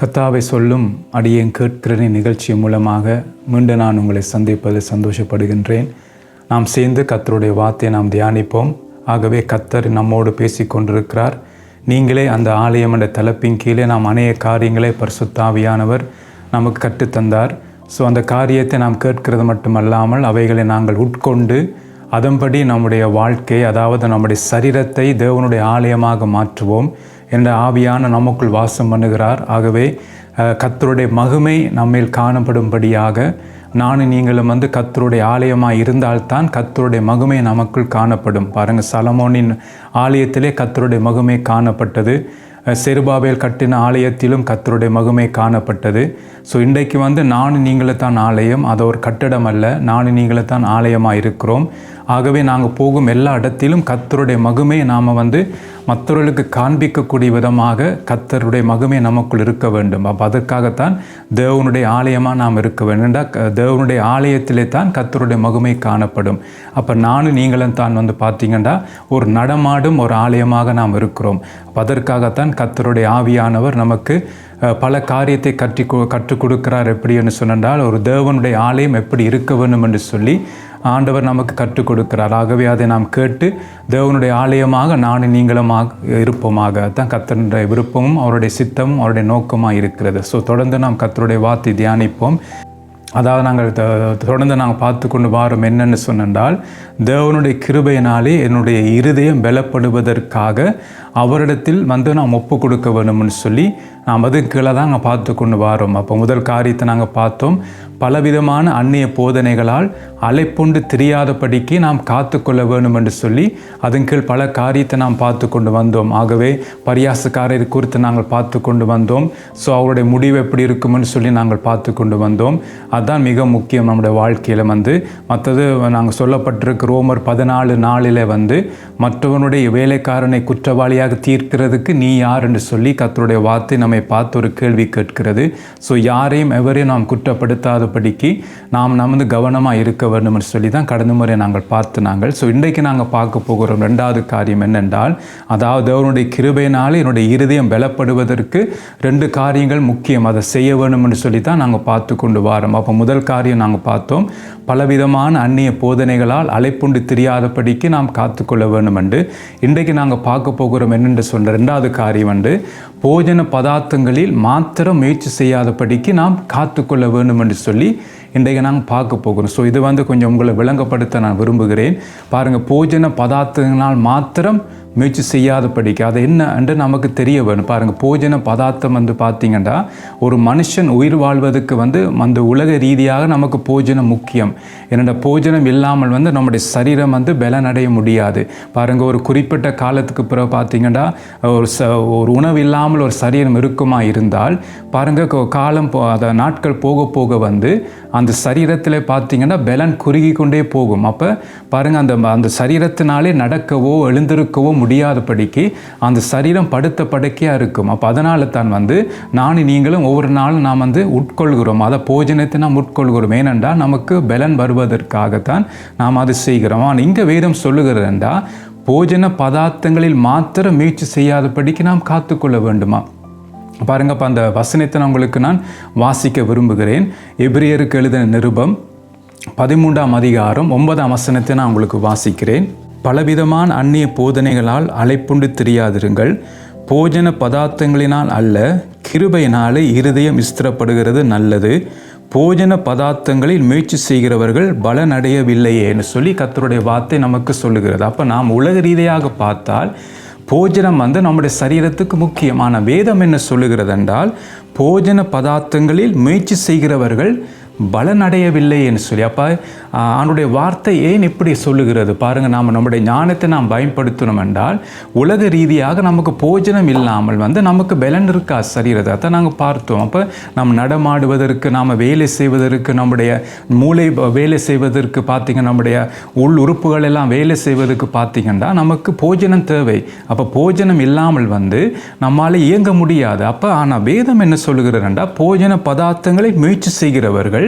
கத்தாவை சொல்லும் அடியேன் கேட்கிறேன் நிகழ்ச்சி மூலமாக மீண்டும் நான் உங்களை சந்திப்பது சந்தோஷப்படுகின்றேன். நாம் சேர்ந்து கத்தருடைய வார்த்தையை நாம் தியானிப்போம். ஆகவே கத்தர் நம்மோடு பேசி கொண்டிருக்கிறார். நீங்களே அந்த ஆலயம் என்ற தலைப்பின் கீழே நாம் அநேக காரியங்களை பரிசுத்தாவியானவர் நமக்கு கற்றுத்தந்தார். ஸோ அந்த காரியத்தை நாம் கேட்கிறது மட்டுமல்லாமல் அவைகளை நாங்கள் உட்கொண்டு அதன்படி நம்முடைய வாழ்க்கை அதாவது நம்முடைய சரீரத்தை தேவனுடைய ஆலயமாக மாற்றுவோம். என்ற ஆவியான நமக்குள் வாசம் பண்ணுகிறார். ஆகவே கத்தருடைய மகிமை நம்மேல் காணப்படும்படியாக நானும் நீங்களும் வந்து கத்தருடைய ஆலயமாக இருந்தால்தான் கத்தருடைய மகிமை நமக்குள் காணப்படும். பாருங்கள் சலமோனின் ஆலயத்திலே கத்தருடைய மகிமை காணப்பட்டது. செருபாவேல் செருபாபேல் கட்டின ஆலயத்திலும் கத்தருடைய மகிமை காணப்பட்டது. ஸோ இன்றைக்கு வந்து நானும் நீங்களும் தான் ஆலயம். அது ஒரு கட்டடம் அல்ல. நானும் நீங்களும் தான் ஆலயமாக இருக்கிறோம். ஆகவே நாங்கள் போகும் எல்லா இடத்திலும் கர்த்தருடைய மகுமை நாம் வந்து மற்றவர்களுக்கு காண்பிக்கக்கூடிய விதமாக கர்த்தருடைய மகுமை நமக்குள் இருக்க வேண்டும். அப்போ அதற்காகத்தான் தேவனுடைய ஆலயமாக நாம் இருக்க வேண்டும். க- தேவனுடைய ஆலயத்திலே தான் கர்த்தருடைய மகுமை காணப்படும். அப்போ நானும் நீங்களும் தான் வந்து பார்த்தீங்கன்னா ஒரு நடமாடும் ஒரு ஆலயமாக நாம் இருக்கிறோம். அதற்காகத்தான் கத்தருடைய ஆவியானவர் நமக்கு பல காரியத்தை கற்றி கற்றுக் கொடுக்கிறார். எப்படி என்று சொன்னால் ஒரு தேவனுடைய ஆலயம் எப்படி இருக்க வேண்டும் என்று சொல்லி ஆண்டவர் நமக்கு கற்றுக் கொடுக்கிறார் ஆகவே அதை நாம் கேட்டு தேவனுடைய ஆலயமாக நானும் நீங்களுமாக இருப்போமாக. தான் கத்தனுடைய விருப்பமும் அவருடைய சித்தமும் அவருடைய நோக்கமாக இருக்கிறது. ஸோ தொடர்ந்து நாம் கத்தருடைய வார்த்தை தியானிப்போம். அதாவது நாங்கள் தொடர்ந்து நாங்கள் பார்த்து கொண்டு வாரோம் என்னென்னு சொன்னால் தேவனுடைய கிருபையினாலே என்னுடைய இருதயம் பலப்படுவதற்காக அவரிடத்தில் வந்து நாம் ஒப்பு கொடுக்க வேணும்னு சொல்லி நாம் அது கீழே தான் நாங்கள் பார்த்து கொண்டு வரோம். அப்போ முதல் காரியத்தை நாங்கள் பார்த்தோம். பலவிதமான அந்நிய போதனைகளால் அலைப்புண்டு தெரியாதபடிக்கு நாம் காத்துக்கொள்ள வேணும் என்று சொல்லி அதன் கீழ் பல காரியத்தை நாம் பார்த்து கொண்டு வந்தோம். ஆகவே பரியாசக்காரர் குறித்து நாங்கள் பார்த்து கொண்டு வந்தோம். ஸோ அவருடைய முடிவு எப்படி இருக்கும்னு சொல்லி நாங்கள் பார்த்து கொண்டு வந்தோம். அதுதான் மிக முக்கியம் நம்முடைய வாழ்க்கையில் வந்து. மற்றது நாங்கள் சொல்லப்பட்டிருக்க ரோமர் பதினாலு நாளில் வந்து மற்றவனுடைய வேலைக்காரனை குற்றவாளி குற்றவாளியாக தீர்க்கிறதுக்கு நீ யார் என்று சொல்லி கத்தருடைய வார்த்தை நம்மை பார்த்து ஒரு கேள்வி கேட்கிறது. ஸோ யாரையும் எவரையும் நாம் குற்றப்படுத்தாதபடிக்கு நாம் நமது கவனமாக இருக்க வேண்டும் என்று சொல்லி தான் கடந்த முறை நாங்கள் பார்த்து நாங்கள். ஸோ இன்றைக்கு நாங்கள் பார்க்க போகிறோம் ரெண்டாவது காரியம் என்னென்றால் அதாவது அவனுடைய கிருபையினால் என்னுடைய இருதயம் பலப்படுவதற்கு ரெண்டு காரியங்கள் முக்கியம். அதை செய்ய வேண்டும் என்று சொல்லி தான் நாங்கள் பார்த்து கொண்டு வாரோம். அப்போ முதல் காரியம் நாங்கள் பார்த்தோம் பலவிதமான அந்நிய போதனைகளால் அலைப்புண்டு தெரியாதபடிக்கு நாம் காத்துக்கொள்ள வேண்டும் என்று. இன்றைக்கு நாங்கள் பார்க்க வேண்டும் என்னென்று சொன்ன ரெண்டாவது காரியம் வந்து போஜன பதார்த்தங்களில் மாத்திரம் முயற்சி செய்யாதபடிக்கு நாம் காத்துக்கொள்ள வேண்டும் என்று சொல்லி இன்றைக்கு நாங்கள் பார்க்க போகிறோம். ஸோ இது வந்து கொஞ்சம் உங்களை விளங்கப்படுத்த நான் விரும்புகிறேன். பாருங்கள் போஜன பதார்த்தங்களால் மாத்திரம் முயற்சி செய்யாதபடிக்கு. அது என்னன்று நமக்கு தெரிய வேணும். பாருங்கள் போஜன பதார்த்தம் வந்து பார்த்தீங்கன்னா ஒரு மனுஷன் உயிர் வாழ்வதற்கு வந்து அந்த உலக ரீதியாக நமக்கு போஜனம் முக்கியம். என்னோட போஜனம் இல்லாமல் வந்து நம்முடைய சரீரம் வந்து பலனடைய முடியாது. பாருங்கள் ஒரு குறிப்பிட்ட காலத்துக்கு பிறகு பார்த்தீங்கன்னா ஒரு ச ஒரு உணவு இல்லாமல் ஒரு சரீரம் இருக்குமா இருந்தால் பாருங்கள் காலம் போ அதை நாட்கள் போக போக வந்து அந்த சரீரத்தில் பார்த்தீங்கன்னா பலன் குறுகி கொண்டே போகும். அப்போ பாருங்கள் அந்த அந்த சரீரத்தினாலே நடக்கவோ எழுந்திருக்கவோ முடியாதபடிக்கு அந்த சரீரம் படுத்த படுக்கையாக இருக்கும். அப்போ அதனால தான் வந்து நானும் நீங்களும் ஒவ்வொரு நாளும் நாம் வந்து உட்கொள்கிறோம். அதை போஜனத்தை நாம் உட்கொள்கிறோம். ஏனென்றால் நமக்கு பலன் வருவதற்காகத்தான் நாம் அது செய்கிறோம். ஆனால் இங்கே வேதம் சொல்லுகிறதா போஜன பதார்த்தங்களில் மாத்திரம் முயற்சி செய்யாதபடிக்கு நாம் காத்துக்கொள்ள வேண்டுமா? பாருங்கப்பா அந்த வசனத்தை நான் உங்களுக்கு நான் வாசிக்க விரும்புகிறேன். எபிரியருக்கு எழுதின நிருபம் பதிமூன்றாம் அதிகாரம் ஒன்பதாம் வசனத்தை நான் உங்களுக்கு வாசிக்கிறேன். பலவிதமான அந்நிய போதனைகளால் அலைப்புண்டு தெரியாதிருங்கள். போஜன பதார்த்தங்களினால் அல்ல கிருபையினாலே இருதயம் ஸ்திரப்படுகிறது நல்லது. போஜன பதார்த்தங்களில் முயற்சி செய்கிறவர்கள் பலனடையவில்லையேன்னு சொல்லி கத்தருடைய வார்த்தை நமக்கு சொல்லுகிறது. அப்போ நாம் உலக ரீதியாக பார்த்தால் போஜனம் வந்து நம்முடைய சரீரத்துக்கு முக்கியமான வேதம் என்ன சொல்லுகிறது என்றால் போஜன பதார்த்தங்களில் முயற்சி செய்கிறவர்கள் பலனடையவில்லை என்று சொல்லி அப்போ அவனுடைய வார்த்தை ஏன் இப்படி சொல்லுகிறது? பாருங்கள் நாம் நம்முடைய ஞானத்தை நாம் பயன்படுத்தணும் என்றால் உலக ரீதியாக நமக்கு போஜனம் இல்லாமல் வந்து நமக்கு பலன் இருக்கா? சரீரத்தை அதை நாங்கள் பார்த்தோம். அப்போ நாம் நடமாடுவதற்கு நாம் வேலை செய்வதற்கு நம்முடைய மூளை வேலை செய்வதற்கு பார்த்திங்க நம்முடைய உள் உறுப்புகள் எல்லாம் வேலை செய்வதற்கு பார்த்திங்கன்னா நமக்கு போஜனம் தேவை. அப்போ போஜனம் இல்லாமல் வந்து நம்மால் இயங்க முடியாது. அப்போ ஆனால் வேதம் என்ன சொல்லுகிறதுண்டா போஜன பதார்த்தங்களை முயற்சி செய்கிறவர்கள்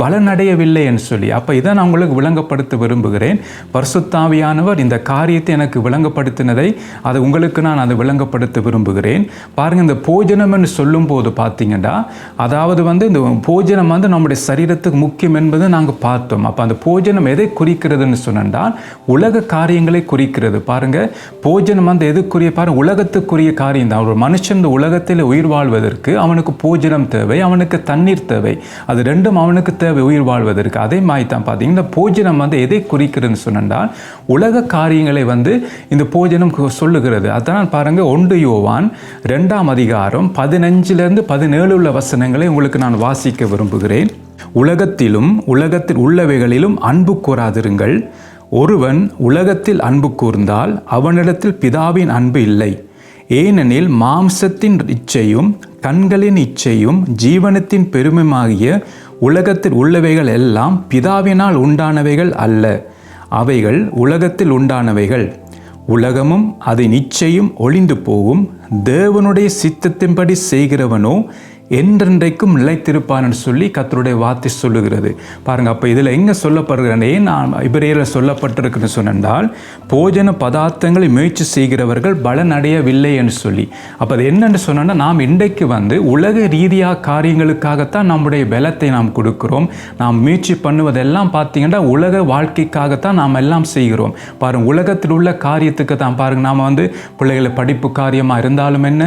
பலனடையவில்லை என்று சொல்லி. அப்போ இதை நான் உங்களுக்கு விளங்கப்படுத்த விரும்புகிறேன். பர்சுத்தாவியானவர் இந்த காரியத்தை எனக்கு விளங்கப்படுத்தினதை அது உங்களுக்கு நான் அதை விளங்கப்படுத்த விரும்புகிறேன். பாருங்கள் இந்த போஜனம்னு சொல்லும்போது பார்த்தீங்கன்னா அதாவது வந்து இந்த போஜனம் வந்து நம்முடைய சரீரத்துக்கு முக்கியம் என்பது நாங்கள் பார்த்தோம். அப்போ அந்த போஜனம் எதை குறிக்கிறதுன்னு சொன்னால் உலக காரியங்களை குறிக்கிறது. பாருங்கள் போஜனம் வந்து எதுக்குரிய? பாருங்கள் உலகத்துக்குரிய காரியம் தான். ஒரு மனுஷன் இந்த உலகத்தில் உயிர் வாழ்வதற்கு அவனுக்கு போஜனம் தேவை அவனுக்கு தண்ணீர் தேவை. அது ரெண்டும் அவனுக்கு தேவை உயிர் வாழ்வதற்கு. அதே மாதிரி தான் பார்த்தீங்கன்னா போஜனம் வந்து எதை குறிக்கிறதுன்னு சொன்னால் உலக காரியங்களை வந்து இந்த போஜனம் சொல்லுகிறது. அதனால் பாருங்க ஒன்று யோவான் ரெண்டாம் அதிகாரம் பதினஞ்சிலிருந்து பதினேழு உள்ள வசனங்களை உங்களுக்கு நான் வாசிக்க விரும்புகிறேன். உலகத்திலும் உலகத்தில் உள்ளவைகளிலும் அன்பு கூறாதிருங்கள். ஒருவன் உலகத்தில் அன்பு கூர்ந்தால் அவனிடத்தில் பிதாவின் அன்பு இல்லை. ஏனெனில் மாம்சத்தின் இச்சையும் கண்களின் இச்சையும் ஜீவனத்தின் பெருமையாகிய உலகத்தில் உள்ளவைகள் எல்லாம் பிதாவினால் உண்டானவைகள் அல்ல. அவைகள் உலகத்தில் உண்டானவைகள். உலகமும் அதை நிச்சயம் ஒளிந்து போகும். தேவனுடைய சித்தத்தின்படி செய்கிறவனோ என்றென்றைக்கும் நிலைத்திருப்பான்னு சொல்லி கத்தருடைய வார்த்தை சொல்லுகிறது. பாருங்க அப்போ இதில் எங்கே சொல்லப்படுகிறேன் ஏன் நான் இபிரேயரில் சொல்லப்பட்டிருக்குன்னு சொன்னால் போஜன பதார்த்தங்களை முயற்சி செய்கிறவர்கள் பலனடையவில்லை என்று சொல்லி. அப்போ அது என்னென்னு சொன்னால் நாம் இன்றைக்கு வந்து உலக ரீதியாக காரியங்களுக்காகத்தான் நம்முடைய பலத்தை நாம் கொடுக்கிறோம். நாம் முயற்சி பண்ணுவதெல்லாம் பார்த்தீங்கன்னா உலக வாழ்க்கைக்காகத்தான் நாம் எல்லாம் செய்கிறோம். பாருங்க உலகத்தில் உள்ள காரியத்துக்கு தான். பாருங்க நாம் வந்து பிள்ளைகளை படிப்பு காரியமாக இருந்தாலும் என்ன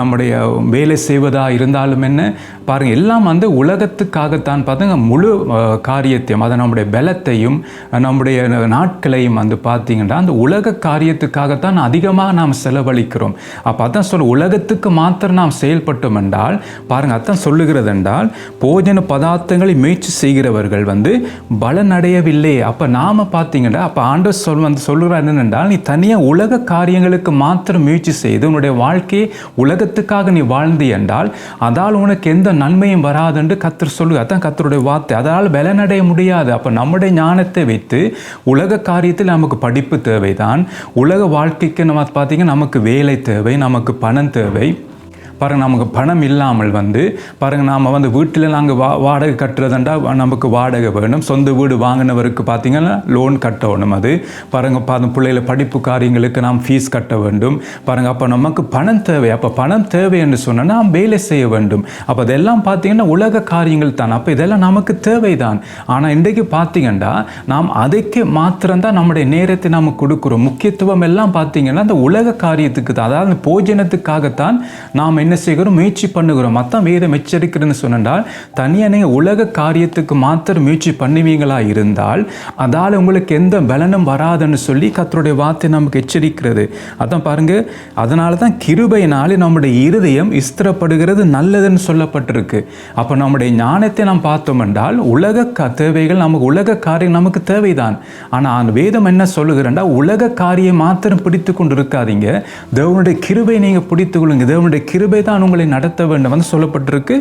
நம்முடைய வேலை செய்வதாக இருந்தாலும் என்ன? பாருங்க எல்லாம் வந்து உலகத்துக்காகத்தான். பார்த்துங்க முழு காரியத்தையும் அதை நம்முடைய பலத்தையும் நம்முடைய நாட்களையும் வந்து பார்த்தீங்கன்னா அந்த உலக காரியத்துக்காகத்தான் அதிகமாக நாம் செலவழிக்கிறோம். அப்போ அதான் சொல்ல உலகத்துக்கு மாத்திரம் நாம் செயல்பட்டோம் என்றால் பாருங்க அதான் சொல்லுகிறது என்றால் போஜன பதார்த்தங்களை முயற்சி செய்கிறவர்கள் வந்து பலனடையவில்லை. அப்போ நாம பார்த்தீங்கன்னா அப்போ ஆண்டவர் சொல் வந்து சொல்லுகிறார் என்னென்றால் நீ தனியாக உலக காரியங்களுக்கு மாத்திரம் முயற்சி செய்து உன்னுடைய வாழ்க்கையை உலகத்துக்காக நீ வாழ்ந்து என்றால் அதால் உனக்கு எந்த நன்மையும் வராதுன்னு கத்தர் சொல்லு அதான் கத்தருடைய வார்த்தை. அதால் பலனடைய முடியாது. அப்போ நம்முடைய ஞானத்தை வைத்து உலக காரியத்தில் நமக்கு படிப்பு தேவைதான். உலக வாழ்க்கைக்கு நம்ம பார்த்தீங்கன்னா நமக்கு வேலை தேவை நமக்கு பணம் தேவை. பாருங்க நமக்கு பணம் இல்லாமல் வந்து பாருங்க நாம் வந்து வீட்டில் நாங்கள் வா வாடகை கட்டுறதுண்டா நமக்கு வாடகை வேணும். சொந்த வீடு வாங்கினவருக்கு பார்த்தீங்கன்னா லோன் கட்டணும் அது. பாருங்க பாருங்க பிள்ளைகள படிப்பு காரியங்களுக்கு நாம் ஃபீஸ் கட்ட வேண்டும். பாருங்க அப்போ நமக்கு பணம் தேவை. அப்போ பணம் தேவை என்று சொன்னால் நாம் வேலை செய்ய வேண்டும். அப்போ இதெல்லாம் பார்த்தீங்கன்னா உலக காரியங்கள் தான். அப்போ இதெல்லாம் நமக்கு தேவைதான். ஆனால் இன்றைக்கு பார்த்தீங்கன்னா நாம் அதைக்கு மாத்திரம்தான் நம்முடைய நேரத்தை நாம் கொடுக்குறோம். முக்கியத்துவம் எல்லாம் பார்த்தீங்கன்னா அந்த உலக காரியத்துக்கு தான். அதாவது போஜனத்துக்காகத்தான் நாம் என்ன செய்கிறோம்? முயற்சி பண்ணுகிறோம். மற்ற வேதம் எச்சரிக்கிறதுன்னு சொன்னால் தனியாக நீங்கள் உலக காரியத்துக்கு மாத்திரம் முயற்சி பண்ணுவீங்களா இருந்தால் அதால் உங்களுக்கு எந்த பலனும் வராதுன்னு சொல்லி கத்தருடைய வார்த்தை நமக்கு எச்சரிக்கிறது. அதான் பாருங்க அதனால தான் கிருபையினாலே நம்முடைய இருதயம் இஸ்திரப்படுகிறது நல்லதுன்னு சொல்லப்பட்டிருக்கு. அப்போ நம்முடைய ஞானத்தை நாம் பார்த்தோம் என்றால் உலக க- தேவைகள் நமக்கு உலக காரியம் நமக்கு தேவைதான். ஆனால் அந்த வேதம் என்ன சொல்லுகிறேன்டா உலக காரியம் மாத்திரம் பிடித்து கொண்டு இருக்காதீங்க. தேவனுடைய கிருபை நீங்கள் பிடித்து கொள்ளுங்க. தேவனுடைய கிருபை கிருபை தான் உங்களை நடத்த வேண்டும் வந்து சொல்லப்பட்டிருக்கு.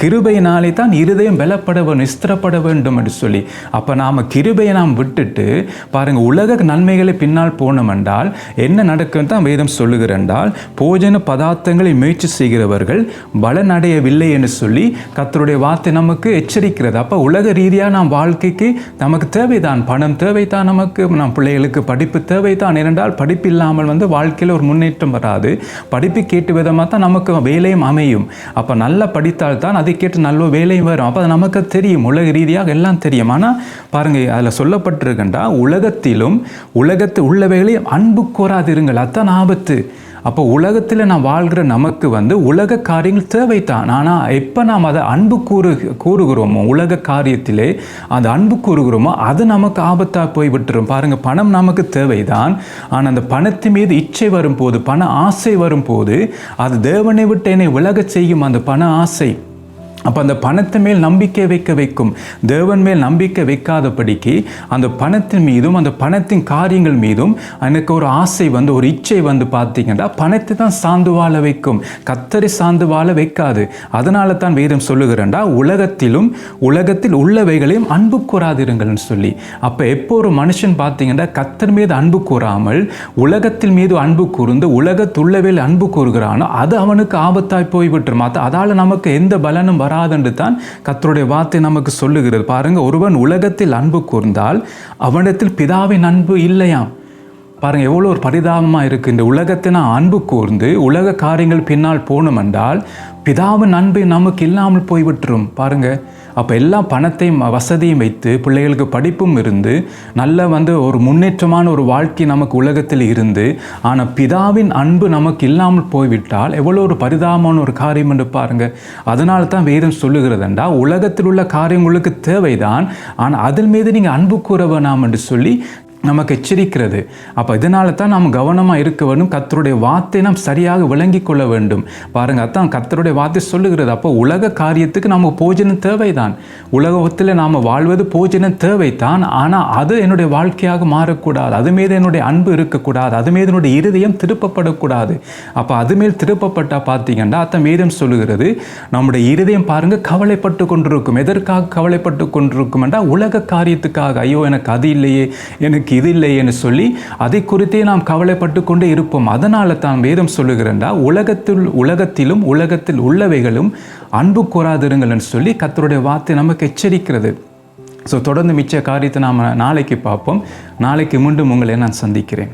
கிருபையினாலே தான் இருதயம் பலப்பட வேண்டும் ஸ்திரப்பட வேண்டும் என்று சொல்லி. அப்போ நாம் கிருபையை நாம் விட்டுட்டு பாருங்கள் உலக நன்மைகளை பின்னால் போனோம் என்றால் என்ன நடக்கும் தான் வேதம் சொல்லுகிறென்றால் போஜன பதார்த்தங்களை முயற்சி செய்கிறவர்கள் பலனடையவில்லை என்று சொல்லி கத்தருடைய வார்த்தை நமக்கு எச்சரிக்கிறது. அப்போ உலக ரீதியாக நாம் வாழ்க்கைக்கு நமக்கு தேவைதான் பணம் தேவைதான் நமக்கு நம் பிள்ளைகளுக்கு படிப்பு தேவைதான். ஏனென்றால் படிப்பு இல்லாமல் வந்து வாழ்க்கையில் ஒரு முன்னேற்றம் வராது. படிப்பு கேட்டு விதமாக தான் நமக்கு வேலையும் அமையும். அப்போ நல்லா படித்தால் தான் அதை கேட்டு நல்ல வேலையும் வரும். அப்போ அது நமக்கு தெரியும். உலக ரீதியாக எல்லாம் தெரியும். ஆனால் பாருங்க அதில் சொல்லப்பட்டிருக்கின்றா உலகத்திலும் உலகத்து உள்ளவைகளையும் அன்பு கோராதிருங்கள். அதான் ஆபத்து. அப்போ உலகத்தில் நான் வாழ்கிற நமக்கு வந்து உலக காரியங்கள் தேவைத்தான். ஆனால் எப்போ நாம் அதை அன்பு கூறு கூறுகிறோமோ உலக காரியத்திலே அந்த அன்பு கூறுகிறோமோ அது நமக்கு ஆபத்தாக போய் விட்டுரும். பாருங்கள் பணம் நமக்கு தேவைதான். ஆனால் அந்த பணத்தின் மீது இச்சை வரும்போது பண ஆசை வரும்போது அது தேவனை விட்டு என்னை விலகச் செய்யும் அந்த பண ஆசை. அப்போ அந்த பணத்தை மேல் நம்பிக்கை வைக்க வைக்கும். தேவன் மேல் நம்பிக்கை வைக்காதபடிக்கு அந்த பணத்தின் மீதும் அந்த பணத்தின் காரியங்கள் மீதும் எனக்கு ஒரு ஆசை வந்து ஒரு இச்சை வந்து பார்த்தீங்கன்னா பணத்தை தான் சார்ந்து வாழ வைக்கும். கத்தரி சார்ந்து வாழ வைக்காது. அதனால தான் வேதம் சொல்லுகிறேன்டா உலகத்திலும் உலகத்தில் உள்ளவைகளையும் அன்பு கூறாதிருங்கள்னு சொல்லி. அப்போ எப்போ ஒரு மனுஷன் பார்த்தீங்கன்னா கத்தர் மீது அன்பு கூறாமல் உலகத்தில் மீது அன்பு கூர்ந்து உலகத்துள்ளவையில் அன்பு கூறுகிறானோ அது அவனுக்கு ஆபத்தாய் போய் விட்டுரும் அதால் நமக்கு எந்த பலனும் வராதென்று தான் கத்தருடைய வார்த்தை நமக்கு சொல்லுகிறது. பாருங்க ஒருவன் உலகத்தில் அன்பு கூர்ந்தால் அவனிடத்தில் பிதாவின் அன்பு இல்லையாம். பாருங்க எவ்வளோ ஒரு பரிதாபமாக இருக்குது இந்த உலகத்தை நான் அன்பு கூர்ந்து உலக காரியங்கள் பின்னால் போனோம் என்றால் பிதாவின் அன்பு நமக்கு இல்லாமல் போய்விட்டுரும். பாருங்க அப்போ எல்லாம் பணத்தையும் வசதியும் வைத்து பிள்ளைகளுக்கு படிப்பும் இருந்து நல்ல வந்து ஒரு முன்னேற்றமான ஒரு வாழ்க்கை நமக்கு உலகத்தில் இருந்து ஆனால் பிதாவின் அன்பு நமக்கு இல்லாமல் போய்விட்டால் எவ்வளோ ஒரு பரிதாபமான ஒரு காரியம் என்று பாருங்க. அதனால தான் வேதம் சொல்லுகிறதுண்டா உலகத்தில் உள்ள காரியங்களுக்கு தேவைதான் ஆனால் அதன் மீது நீங்கள் அன்பு கூற வேணாம் என்று சொல்லி நமக்கு எச்சரிக்கிறது. அப்போ இதனால தான் நாம் கவனமாக இருக்க வேண்டும். கத்தருடைய வார்த்தை நாம் சரியாக விளங்கி கொள்ள வேண்டும். பாருங்க அதான் கத்தருடைய வார்த்தை சொல்லுகிறது. அப்போ உலக காரியத்துக்கு நம்ம போஜனம் தேவைதான். உலகத்தில் நாம் வாழ்வது போஜனம் தேவைத்தான் ஆனால் அது என்னுடைய வாழ்க்கையாக மாறக்கூடாது. அது மீது என்னுடைய அன்பு இருக்கக்கூடாது. அது மீது என்னுடைய இருதயம் திருப்பப்படக்கூடாது. அப்போ அது மேல் திருப்பப்பட்டால் பார்த்தீங்கன்னா அத்தன் வேதம் சொல்லுகிறது நம்முடைய இருதயம் பாருங்க கவலைப்பட்டு கொண்டிருக்கும். எதற்காக கவலைப்பட்டு கொண்டிருக்கும் என்றால் உலக காரியத்துக்காக. ஐயோ எனக்கு அது இல்லையே. எனக்கு இது இல்லையேன்னு சொல்லி அதை குறித்தே நாம் கவலைப்பட்டு கொண்டே இருப்போம். அதனால தான் வேதம் சொல்லுகிறண்டா உலகத்தில் உலகத்திலும் உலகத்தில் உள்ளவைகளும் அன்பு கூறாதிருங்கள்னு சொல்லி கத்தருடைய வார்த்தை நமக்கு எச்சரிக்கிறது. ஸோ தொடர்ந்து மிச்ச காரியத்தை நாம் நாளைக்கு பார்ப்போம். நாளைக்கு மீண்டும் உங்களை நான் சந்திக்கிறேன்.